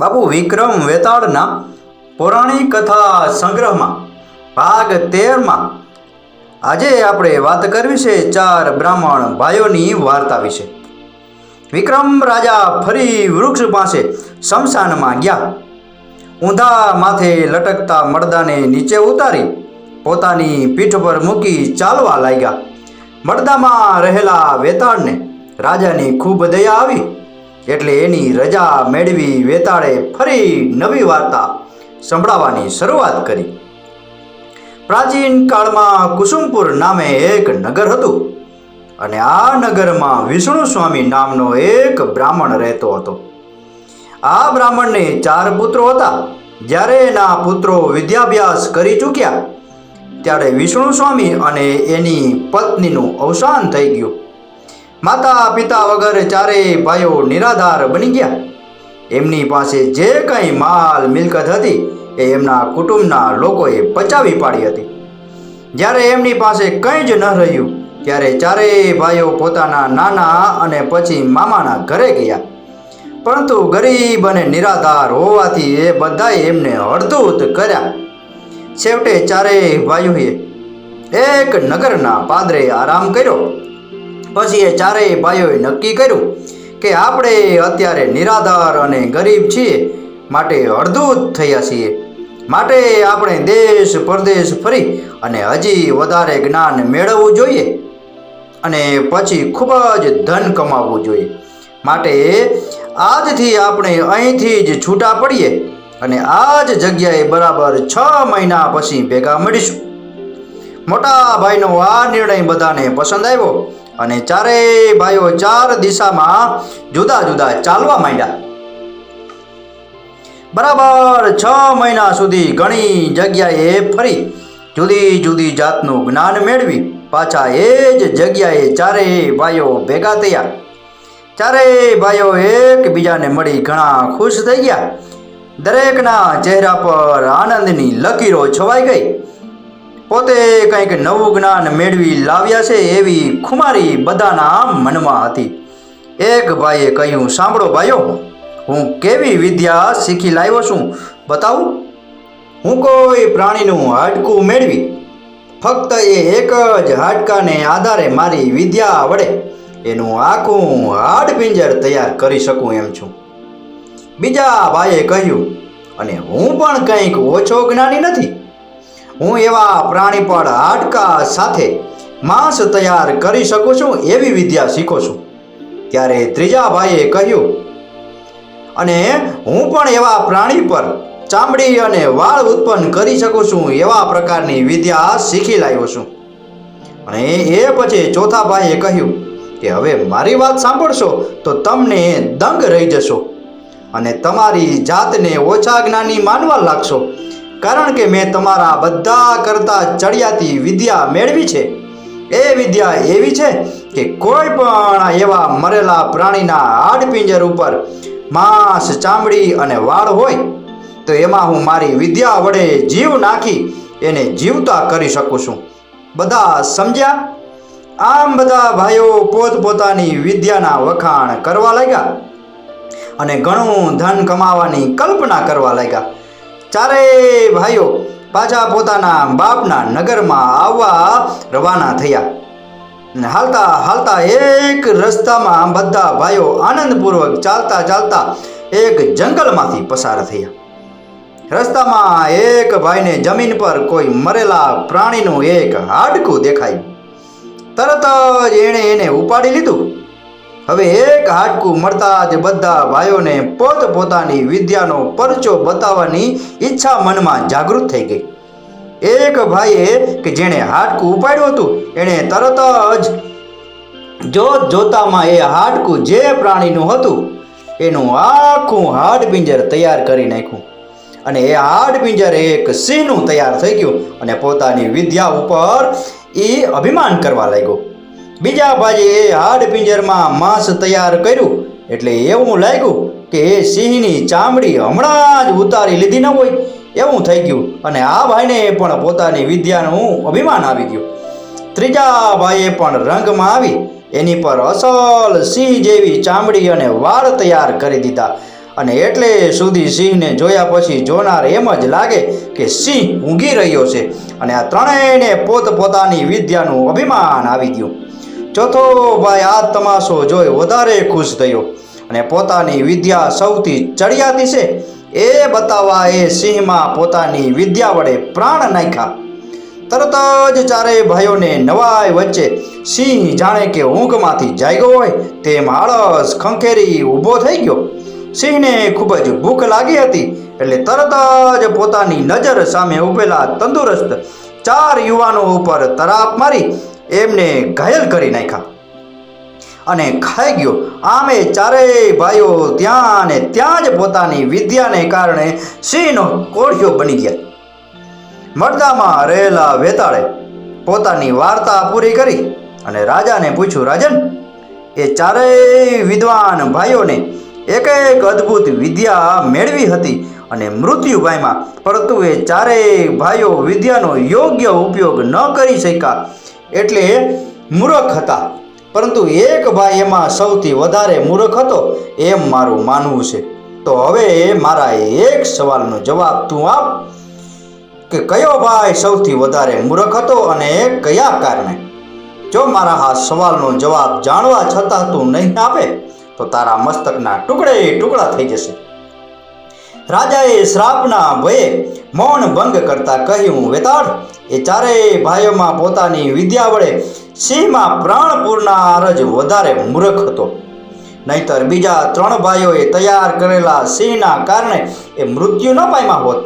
બાપુ વિક્રમ વેતાળના પૌરાણિક કથા સંગ્રહમાં, ભાગ તેરમાં આજે આપણે વાત કરવી છે ચાર બ્રાહ્મણ ભાઈઓની વાર્તા વિશે. વિક્રમ રાજા ફરી વૃક્ષ પાસે શમશાનમાં ગયા. ઊંધા માથે લટકતા મડદાને નીચે ઉતારી પોતાની પીઠ પર મૂકી ચાલવા લાગ્યા. મડદામાં રહેલા વેતાળને રાજાની ખૂબ દયા આવી. એટલે એની રજા મેળવી વેતાળે ફરી નવી વાર્તા સંભળાવવાની શરૂઆત કરી. પ્રાચીન કાળમાં કુસુમપુર નામે એક નગર હતું અને આ નગરમાં વિષ્ણુ સ્વામી નામનો એક બ્રાહ્મણ રહેતો હતો. આ બ્રાહ્મણને ચાર પુત્રો હતા. જ્યારે એના પુત્રો વિદ્યાભ્યાસ કરી ચૂક્યા, ત્યારે વિષ્ણુ સ્વામી અને એની પત્નીનું અવસાન થઈ ગયું. માતા પિતા વગર ચારેય ભાઈઓ નિરાધાર બની ગયા. એમની પાસે જે કંઈ માલ મિલકત હતી, એ એમના કુટુંબના લોકોએ પચાવી પાડી હતી. જ્યારે એમની પાસે કંઈ જ ન રહ્યું, ત્યારે ચારેય ભાઈઓ પોતાના નાના અને પછી મામાના ઘરે ગયા. પરંતુ ગરીબ અને નિરાધાર હોવાથી એ બધાએ એમને અડધૂત કર્યા. છેવટે ચારેય ભાઈઓએ એક નગરના પાદરે આરામ કર્યો. પછી એ ચારેય ભાઈઓએ નક્કી કર્યું કે આપણે અત્યારે નિરાધાર અને ગરીબ છીએ, માટે અડધૂત થયા છીએ. માટે આપણે દેશ પરદેશ ફરી અને હજી વધારે જ્ઞાન મેળવવું જોઈએ અને પછી ખૂબ જ ધન કમાવવું જોઈએ. માટે આજથી આપણે અહીંથી જ છૂટા પડીએ અને આ જ જગ્યાએ બરાબર છ મહિના પછી ભેગા મળીશું. મોટા ભાઈનો આ નિર્ણય બધાને પસંદ આવ્યો અને ચારેય ભાઈઓ ચાર દિશામાં જુદા જુદા ચાલવા માંડ્યા. બરાબર છ મહિના સુધી ઘણી જગ્યાએ ફરી જુદી જુદી જાતનું જ્ઞાન મેળવી પાછા એ જ જગ્યાએ ચારેય ભાઈઓ ભેગા થયા. ચારેય ભાઈઓ એકબીજાને મળી ઘણા ખુશ થઈ ગયા. દરેકના ચહેરા પર આનંદની લકીરો છવાઈ ગઈ. પોતે કંઈક નવું જ્ઞાન મેળવી લાવ્યા છે એવી ખુમારી બધાના મનમાં હતી. એક ભાઈએ કહ્યું, સાંભળો ભાઈઓ, હું કેવી વિદ્યા શીખી લાવ્યો છું, બતાવું? હું કોઈ પ્રાણીનું હાડકું મેળવી, ફક્ત એ એક જ હાડકાને આધારે મારી વિદ્યા વડે એનું આખું હાડપિંજર તૈયાર કરી શકું એમ છું. બીજા ભાઈએ કહ્યું, અને હું પણ કંઈક ઓછો જ્ઞાની નથી. હું એવા પ્રાણી પર હાડકા સાથે માંસ તૈયાર કરી શકું છું, એવી વિદ્યા શીખું છું. ત્યારે ત્રીજા ભાઈએ કહ્યું, અને હું પણ એવા પ્રાણી પર ચામડી અને વાળ ઉત્પન્ન કરી શકું છું, એવા પ્રકારની વિદ્યા શીખી લાવ્યો છું. અને એ પછી ચોથા ભાઈએ કહ્યું, કે હવે મારી વાત સાંભળશો તો તમને દંગ રહી જશો અને તમારી જાતને ઓછા જ્ઞાની માનવા લાગશો. કારણ કે મેં તમારા બધા કરતા ચડિયાતી વિદ્યા મેળવી છે. એ વિદ્યા એવી છે કે કોઈ પણ એવા મરેલા પ્રાણીના હાડપિંજર ઉપર માંસ, ચામડી અને વાળ હોય, તો એમાં હું મારી વિદ્યા વડે જીવ નાખી એને જીવતા કરી શકું છું. બધા સમજ્યા? આમ બધા ભાઈઓ પોતપોતાની વિદ્યાના વખાણ કરવા લાગ્યા અને ઘણું ધન કમાવાની કલ્પના કરવા લાગ્યા. ચારેય ભાઈઓ પાછા પોતાના બાપના નગરમાં આવવા રવાના થયા. હાલતા હાલતા એક રસ્તામાં બધા ભાઈઓ આનંદપૂર્વક ચાલતા ચાલતા એક જંગલમાંથી પસાર થયા. રસ્તામાં એક ભાઈને જમીન પર કોઈ મરેલા પ્રાણીનું એક હાડકું દેખાયું. તરત જ એણે એને ઉપાડી લીધું. હવે એક હાડકું મળતા જ બધા ભાઈઓને પોત પોતાની વિદ્યાનો પરચો બતાવવાની ઈચ્છા મનમાં જાગૃત થઈ ગઈ. એક ભાઈએ કે જેણે હાડકું ઉપાડ્યું હતું, એણે તરત જ જોત જોતામાં એ હાડકું જે પ્રાણીનું હતું, એનું આખું હાડપિંજર તૈયાર કરી નાખ્યું. અને એ હાડપિંજર એક સિંહનું તૈયાર થઈ ગયું અને પોતાની વિદ્યા ઉપર એ અભિમાન કરવા લાગ્યો. બીજા ભાઈએ એ હાડપિંજરમાં માંસ તૈયાર કર્યું. એટલે એવું લાગ્યું કે એ સિંહની ચામડી હમણાં જ ઉતારી લીધી ન હોય. એવું થઈ ગયું. અને આ ભાઈને પણ પોતાની વિદ્યાનું અભિમાન આવી ગયું. ત્રીજા ભાઈએ પણ રંગમાં આવી. એની પર અસલ સિંહ જેવી ચામડી અને વાળ તૈયાર કરી દીધા. અને એટલે સુધી સિંહને જોયા પછી જોનાર એમ જ લાગે કે સિંહ ઊંઘી રહ્યો છે. અને આ ત્રણેયને પોતપોતાની વિદ્યાનું અભિમાન આવી ગયું. ચોથો ભાઈ આ તમાશો જોઈ વધારે ખુશ થયો અને પોતાની વિદ્યા સૌથી ચડિયાતી છે એ બતાવવા એ સિંહમાં પોતાની વિદ્યા વડે પ્રાણ નાખ્યા. તરત જ ચારેય ભાઈઓને નવાય વચ્ચે સિંહ જાણે કે ઊંઘમાંથી જાગ્યો હોય તેમ આળસ ખંખેરી ઊભો થઈ ગયો. સિંહને ખૂબ જ ભૂખ લાગી હતી એટલે તરત જ પોતાની નજર સામે ઊભેલા તંદુરસ્ત ચાર યુવાનો ઉપર તરાપ મારી એમને ઘાયલ કરી નાખ્યા. અને ખાઈ ગયો. આમે ચારેય ભાઈઓ ત્યાં ને ત્યાં જ પોતાની વિદ્યાને કારણે સિંહનો કોળિયો બની ગયા. મરદામાં રહેલા વેતાળે પોતાની વાર્તા પૂરી કરી અને રાજાને પૂછ્યું, રાજન, એ ચારેય વિદ્વાન ભાઈઓને એક એક અદ્ભુત વિદ્યા મેળવી હતી અને મૃત્યુ પામ્યા. પરંતુ એ ચારેય ભાઈઓ વિદ્યાનો યોગ્ય ઉપયોગ ન કરી શક્યા. એટલે મૂર્ખ હતા. પરંતુ એક ભાઈ એમાં સૌથી વધારે મૂર્ખ હતો, એમ મારું માનવું છે. તો હવે મારા એક સવાલનો જવાબ તું આપ, કે કયો ભાઈ સૌથી વધારે મૂર્ખ હતો અને કયા કારણે? જો મારા આ સવાલનો જવાબ જાણવા છતાં તું નહીં આપે, તો તારા મસ્તકના ટુકડે ટુકડા થઈ જશે. રાજાએ શ્રાપના ભયે મૌન ભંગ કરતા કહ્યું, વેતાળ, એ ચારેય ભાઈઓમાં પોતાની વિદ્યા વડે સિંહમાં પ્રાણ પૂરનાર જ વધારે મૂર્ખ હતો. નહીતર બીજા ત્રણ ભાઈઓએ તૈયાર કરેલા સિંહના કારણે એ મૃત્યુ ન પામ્યા હોત.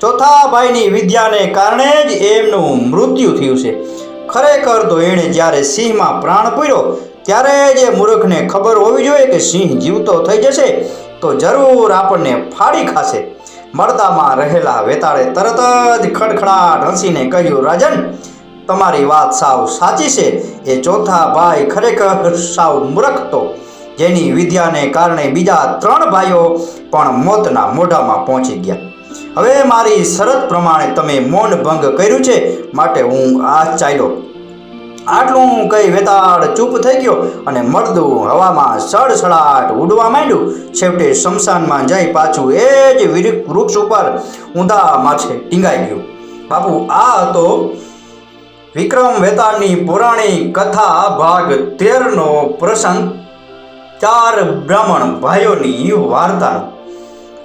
ચોથા ભાઈની વિદ્યાને કારણે જ એમનું મૃત્યુ થયું છે. ખરેખર તો એણે જ્યારે સિંહમાં પ્રાણ પૂર્યો, ત્યારે જ એ મૂર્ખને ખબર હોવી જોઈએ કે સિંહ જીવતો થઈ જશે તો જરૂર આપણને ફાડી ખાશે. મળદામાં રહેલા વેતાળે તરત જ ખડખડાટ હસીને કહ્યું, રાજન, તમારી વાત સાવ સાચી છે. એ ચોથા ભાઈ ખરેખર સાવ મૂર્ખ તો. જેની વિદ્યાને કારણે બીજા ત્રણ ભાઈઓ પણ મોતના મોઢામાં પહોંચી ગયા. હવે મારી શરત પ્રમાણે તમે મૌન ભંગ કર્યું છે. માટે હું આ ચાલ્યો. આટલું કઈ વેતાળ ચૂપ થઈ ગયો અને મળદું હવામાં સડસડાટ ઉડવા માંડ્યું. છેવટે શમશાનમાં જઈ પાછું એ જ વૃક્ષ ઉપર ઊંધા માથે ટીંગાઈ ગયું. બાપુ, આ હતો વિક્રમ વેતાળની પુરાણી કથા ભાગ તેરનો પ્રસંગ. ચાર બ્રાહ્મણ ભાઈઓની વાર્તા.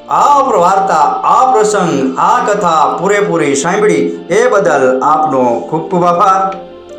આ વાર્તા, આ પ્રસંગ, આ કથા પૂરેપૂરી સાંભળી એ બદલ આપનો ખૂબ ખૂબ આભાર.